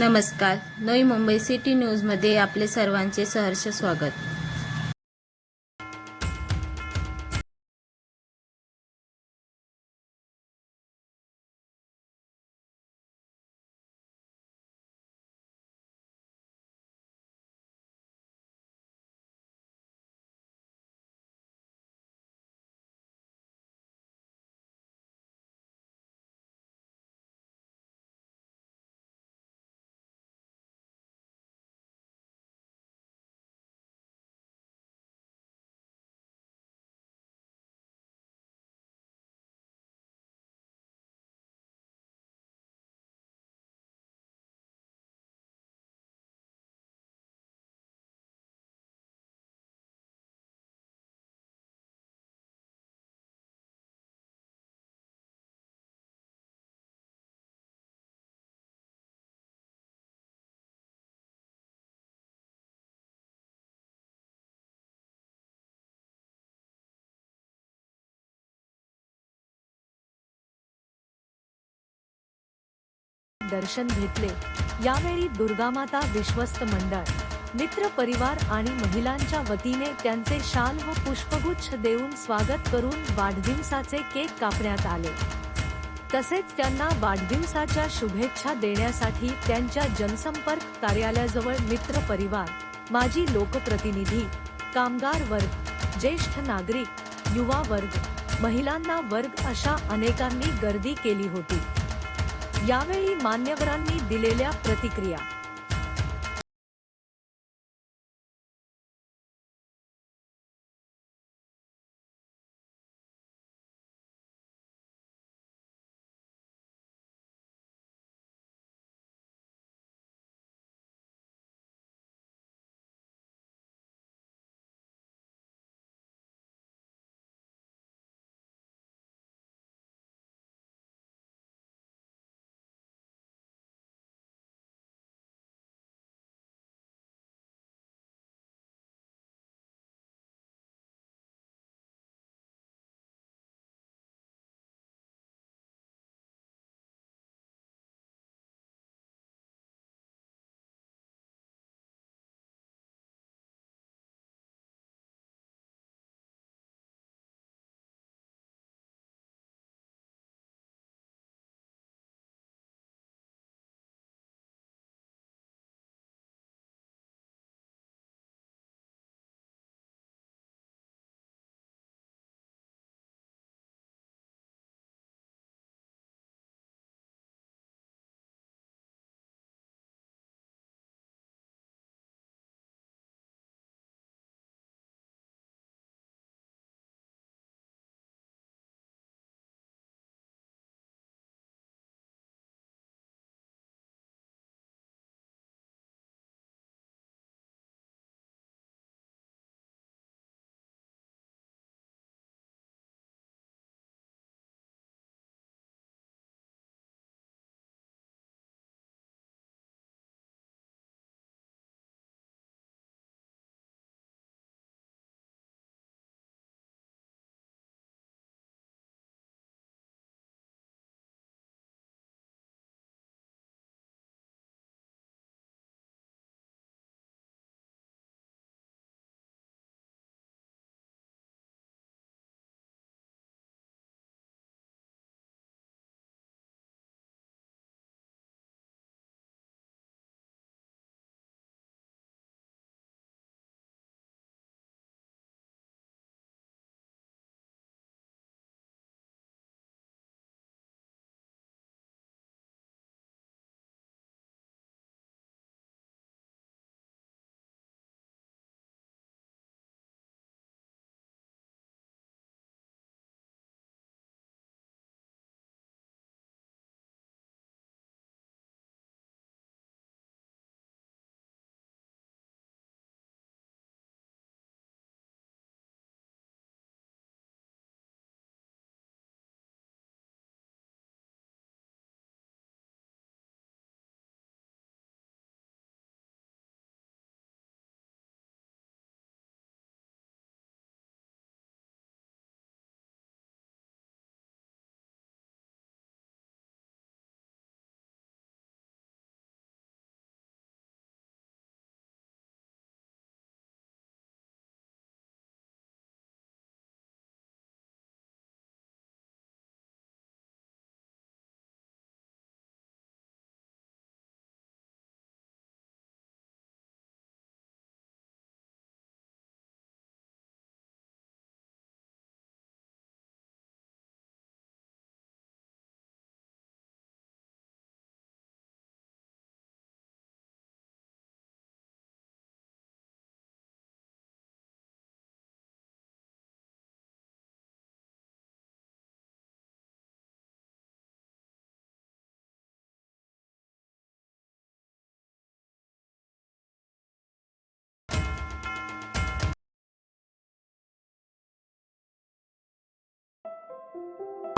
नमस्कार. नवी मुंबई सिटी न्यूजमध्ये आपले सर्वांचे सहर्ष स्वागत. दर्शन घेतले. यावेळी दुर्गामाता विश्वस्त मंडळ मित्र परिवार आणि महिलांच्या वतीने त्यांचे शाल व पुष्पगुच्छ देऊन स्वागत करून वाढदिवसाचे केक कापण्यात आले. तसेच त्यांना वाढदिवसाच्या शुभेच्छा देण्यासाठी त्यांच्या जनसंपर्क कार्यालयाजवळ मित्र परिवार माजी लोकप्रतिनिधी कामगार वर्ग ज्येष्ठ नागरिक युवा वर्ग महिलांना वर्ग अशा अनेकांनी गर्दी केली होती. यावेळी मान्यवरांनी दिलेल्या प्रतिक्रिया.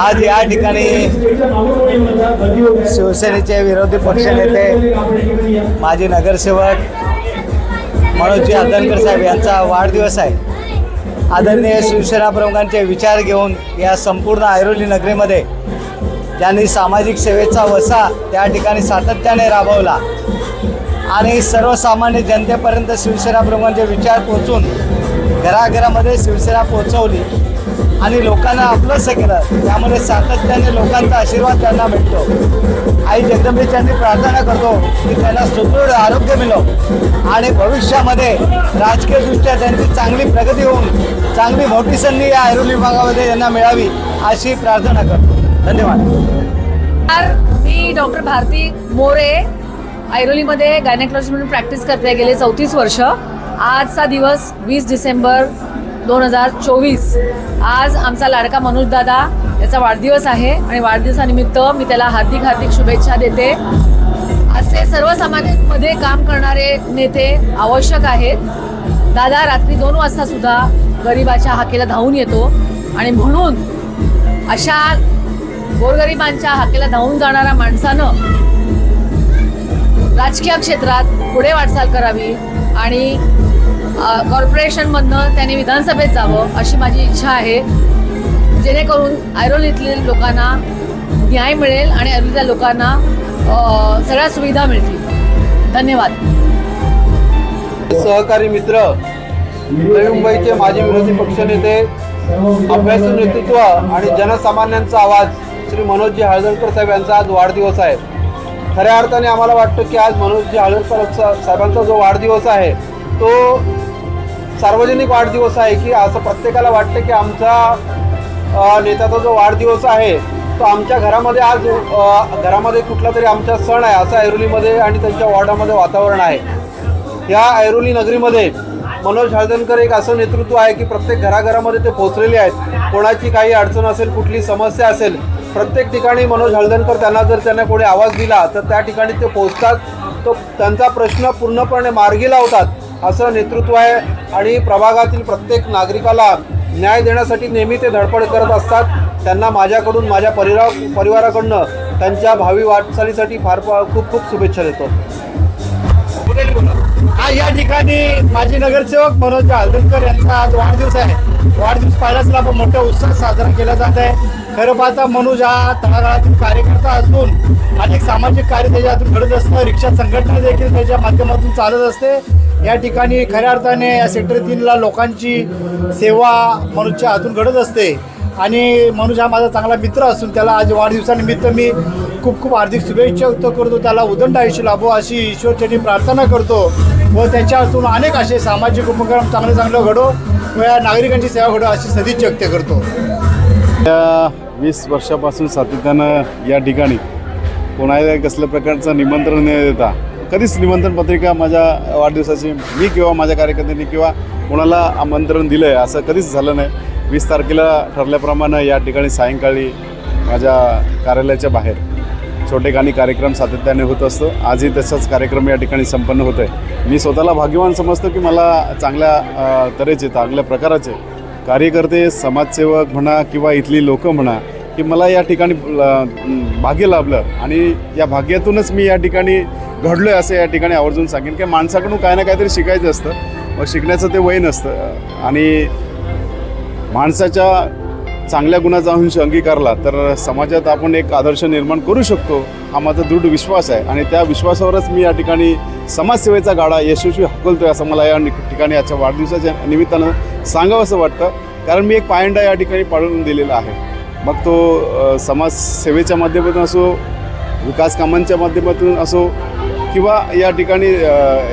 आज या ठिकाणी शिवसेनेचे विरोधी पक्षनेते माजी नगरसेवक मनोजी आदनकर साहेब यांचा वाढदिवस आहे. आदरणीय शिवसेना प्रमुखांचे विचार घेऊन या संपूर्ण ऐरोली नगरीमध्ये ज्यांनी सामाजिक सेवेचा वसा त्या ठिकाणी सातत्याने राबवला आणि सर्वसामान्य जनतेपर्यंत शिवसेना प्रमुखांचे विचार पोचून घराघरामध्ये शिवसेना पोचवली आणि लोकांना आपलंसं केलं त्यामुळे सातत्याने लोकांचा आशीर्वाद त्यांना भेटतो. आई जगदंबेची प्रार्थना करतो की त्यांना सुदृढ आरोग्य मिळो. आणि भविष्यामध्ये राजकीयदृष्ट्या त्यांची चांगली प्रगती होऊन चांगली मोठी संधी या ऐरोली विभागामध्ये त्यांना मिळावी अशी प्रार्थना करतो. धन्यवाद. मी डॉक्टर भारती मोरे ऐरोलीमध्ये गायनेकॉलॉजी म्हणून प्रॅक्टिस करते. गेले चौतीस वर्ष. आजचा दिवस वीस डिसेंबर दोन हजार चोवीस. आज आमचा लाडका मनोजदादा याचा वाढदिवस आहे आणि वाढदिवसानिमित्त मी त्याला हार्दिक हार्दिक शुभेच्छा देते. असे सर्वसामान्यांमध्ये काम करणारे नेते आवश्यक आहेत. दादा रात्री दोन वाजता सुद्धा गरिबाच्या हाकेला धावून येतो आणि म्हणून अशा गोरगरिबांच्या हाकेला धावून जाणाऱ्या माणसानं राजकीय क्षेत्रात पुढे वाटचाल करावी आणि कॉर्पोरेशनमधनं त्यांनी विधानसभेत जावं अशी माझी इच्छा आहे. जेणेकरून ऐरोलीतील लोकांना न्याय मिळेल आणि ऐरोलीतल्या लोकांना सगळ्या सुविधा मिळतील. धन्यवाद. सहकारी मित्र मुंबईचे माजी विरोधी पक्षनेते अभ्यासू नेतृत्व आणि जनसामान्यांचा आवाज श्री मनोजजी हळदणकर साहेब यांचा आज वाढदिवस आहे. खऱ्या अर्थाने आम्हाला वाटतं की आज मनोजजी हळदणकर साहेबांचा जो वाढदिवस आहे तो सार्वजनिक वाढदिवस आहे की असं प्रत्येकाला वाटतं की आमचा नेत्याचा जो वाढदिवस आहे तो आमच्या घरामध्ये आज घरामध्ये कुठला तरी आमचा सण आहे असं ऐरोलीमध्ये आणि त्यांच्या वॉर्डामध्ये वातावरण आहे. या ऐरोली नगरीमध्ये मनोज हळदणकर एक असं नेतृत्व आहे की प्रत्येक घराघरामध्ये ते पोचलेले आहेत. कोणाची काही अडचण असेल कुठली समस्या असेल प्रत्येक ठिकाणी मनोज हळदणकर त्यांना जर त्यांना कोणी आवाज दिला तर त्या ठिकाणी ते पोचतात तो त्यांचा प्रश्न पूर्णपणे मार्गी लावतात. असं नेतृत्व आहे आणि प्रभागातील प्रत्येक नागरिकाला न्याय देण्यासाठी नेहमी ते धडपड करत असतात. त्यांना माझ्याकडून माझ्या परिवार परिवाराकडनं त्यांच्या भावी वाटचालीसाठी फार फार खूप खूप शुभेच्छा देतो. हा या ठिकाणी माजी नगरसेवक मनोज हळदणकर यांचा आज वाढदिवस आहे. वाढदिवस पाहिल्याच आपण मोठ्या उत्साहात साजरा केला जात आहे. खरं पाहता मनोज हा तळागाळातील कार्यकर्ता असून अनेक सामाजिक कार्य त्याच्यातून घडत असतं. रिक्षा संघटना देखील त्याच्या माध्यमातून चालत असते. या ठिकाणी खऱ्या अर्थाने या सेक्टर तीनला लोकांची सेवा मनोजच्या हातून घडत असते. आणि मनोज हा माझा चांगला मित्र असून त्याला आज वाढदिवसानिमित्त मी खूप खूप हार्दिक शुभेच्छा व्यक्त करतो. त्याला उदंड आयुष्य लाभो अशी ईश्वरचरणी प्रार्थना करतो व त्याच्यातून अनेक असे सामाजिक उपक्रम चांगले चांगले घडो व या नागरिकांची सेवा घडो अशी सदिच्छा व्यक्त करतो. या वीस वर्षापासून सातत्यानं या ठिकाणी कोणाला कसल्या प्रकारचं निमंत्रण न देता कधीच निमंत्रण पत्रिका माझ्या वाढदिवसाची मी किंवा माझ्या कार्यकर्त्यांनी किंवा कोणाला आमंत्रण दिलं आहे असं कधीच झालं नाही. वीस तारखेला ठरल्याप्रमाणे या ठिकाणी सायंकाळी माझ्या कार्यालयाच्या बाहेर छोटेखानी कार्यक्रम सातत्याने होत असतो. आजही तसाच कार्यक्रम या ठिकाणी संपन्न होत आहे मी स्वतःला भाग्यवान समजतो की मला चांगल्या तऱ्हेचे चांगल्या प्रकाराचे कार्यकर्ते समाजसेवक म्हणा किंवा इथली लोकं म्हणा की मला या ठिकाणी भाग्य लाभलं. आणि या भाग्यातूनच मी या ठिकाणी घडलो आहे असं या ठिकाणी आवर्जून सांगेन. की माणसाकडून काय ना काहीतरी शिकायचं असतं. मग शिकण्याचं ते वय नसतं. आणि माणसाच्या चांगल्या गुणाचा अंश अंगीकारला तर समाजात आपण एक आदर्श निर्माण करू शकतो हा माझा दृढ विश्वास आहे. आणि त्या विश्वासावरच मी या ठिकाणी समाजसेवेचा गाडा यशस्वी हकलतोय असं मला या नि- ठिकाणी आजच्या वाढदिवसाच्या निमित्तानं सांगावं असं वाटतं. कारण मी एक पायंडा या ठिकाणी पाळून दिलेला आहे. मग तो समाजसेवेच्या माध्यमातून असो विकास कामांच्या माध्यमातून असो किंवा या ठिकाणी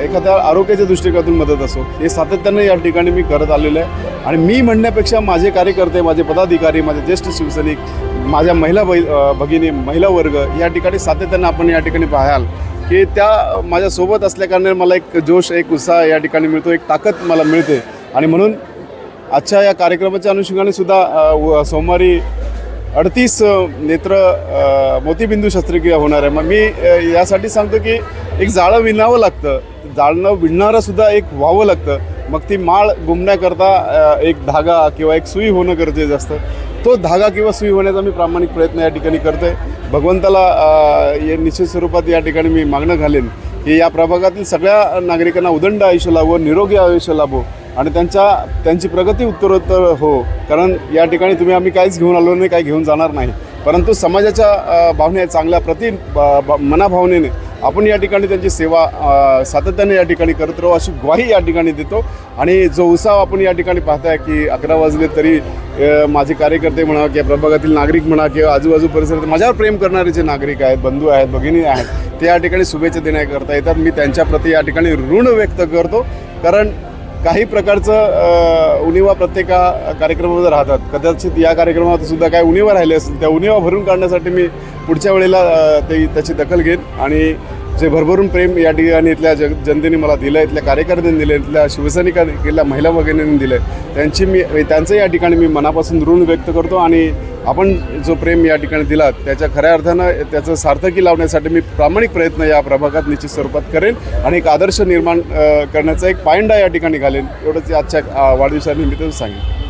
एखाद्या आरोग्याच्या दृष्टिकोनातून मदत असो हे सातत्यानं या ठिकाणी मी करत आलेलं आहे. आणि मी म्हणण्यापेक्षा माझे कार्यकर्ते माझे पदाधिकारी माझे ज्येष्ठ शिवसैनिक माझ्या महिला बै भगिनी महिला वर्ग या ठिकाणी सातत्यानं आपण या ठिकाणी पाहाल की त्या माझ्यासोबत असल्याकारणाने मला एक जोश एक उत्साह या ठिकाणी मिळतो एक ताकद मला मिळते. आणि म्हणून आजच्या या कार्यक्रमाच्या अनुषंगाने सुद्धा व- सोमवारी अडतीस नेत्र मोतीबिंदू शस्त्रक्रिया होणार आहे. मग मी यासाठी सांगतो की एक जाळं विणावं लागतं. जाळणं विणणारंसुद्धा एक व्हावं लागतं. मग ती माळ गुंबण्याकरता एक धागा किंवा एक सुई होणं गरजेचं असतं. तो धागा किंवा सुई होण्याचा मी प्रामाणिक प्रयत्न या ठिकाणी करतो आहे भगवंताला या हे निश्चित स्वरूपात या ठिकाणी मी मागणं घालेन की या प्रभागातील सगळ्या नागरिकांना उदंड आयुष्य लाभो निरोगी आयुष्य लाभो. आणि त्यांच्या त्यांची प्रगती उत्तरोत्तर हो. कारण या ठिकाणी तुम्ही आम्ही काहीच घेऊन आलो नाही काही घेऊन जाणार नाही. परंतु समाजाच्या भावने चांगल्या प्रति ब- मनाभावनेने आपण या ठिकाणी त्यांची सेवा सातत्याने या ठिकाणी करत राहू अशी ग्वाही या ठिकाणी देतो. आणि जो उत्साह आपण या ठिकाणी पाहताय की अकरा वाजले तरी माझे कार्यकर्ते म्हणा किंवा प्रभागातील नागरिक म्हणा किंवा आजूबाजू परिसरात माझ्यावर प्रेम करणारे जे नागरिक आहेत बंधू आहेत भगिनी आहेत ते या ठिकाणी शुभेच्छा देण्याकरता येतात. मी त्यांच्याप्रती या ठिकाणी ऋण व्यक्त करतो. कारण काही प्रकारचं उणिवा प्रत्येक कार्यक्रमामध्ये राहतात. कदाचित या कार्यक्रमात सुद्धा काही उणिवा राहिले असेल त्या उणिवा भरून काढण्यासाठी मी पुढच्या वेळेला ते त्याची दखल घेईन. आणि जे भरभरून प्रेम या ठिकाणी इथल्या जग जनतेने मला दिलं इथल्या कार्यकर्त्यांनी दिलं इथल्या शिवसैनिकांनी इथल्या महिला भगिनींनी दिलं त्यांची मी त्यांचं या ठिकाणी मी मनापासून ऋण व्यक्त करतो आणि आपण जो प्रेम या ठिकाणी दिला त्याच्या खऱ्या अर्थानं त्याचं सार्थकी लावण्यासाठी मी प्रामाणिक प्रयत्न या प्रभागात निश्चित स्वरूपात करेन आणि एक आदर्श निर्माण करण्याचा एक पायंडा या ठिकाणी घालेन एवढंच आजच्या वाढदिवसानिमित्त सांगेन.